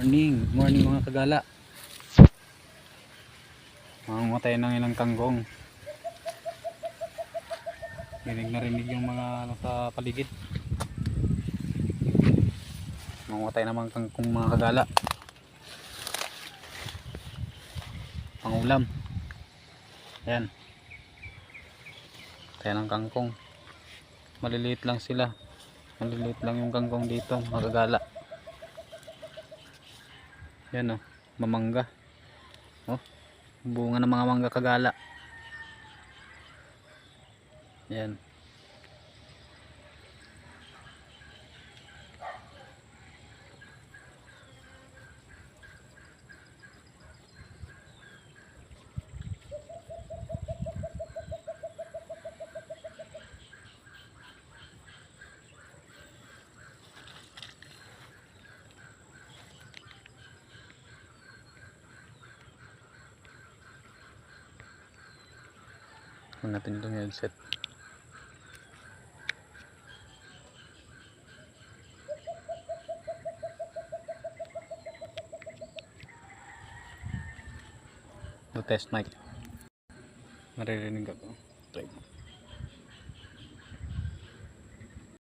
Morning, morning mga kagala. Mamatay ng ilang kanggong. Rinig na rinig yung mga ano sa paligid. Mamatay naman kangkong mga kagala. Pangulam. Ayan. Tayo ng kangkong. Maliliit lang sila. Maliliit lang yung kangkong dito, mga kagala. Yan oh, mamangga. Oh, bunga ng mga mangga kagala. Yan. Huwag natin itong headset. No test mic. Maririnig ako. Try mo.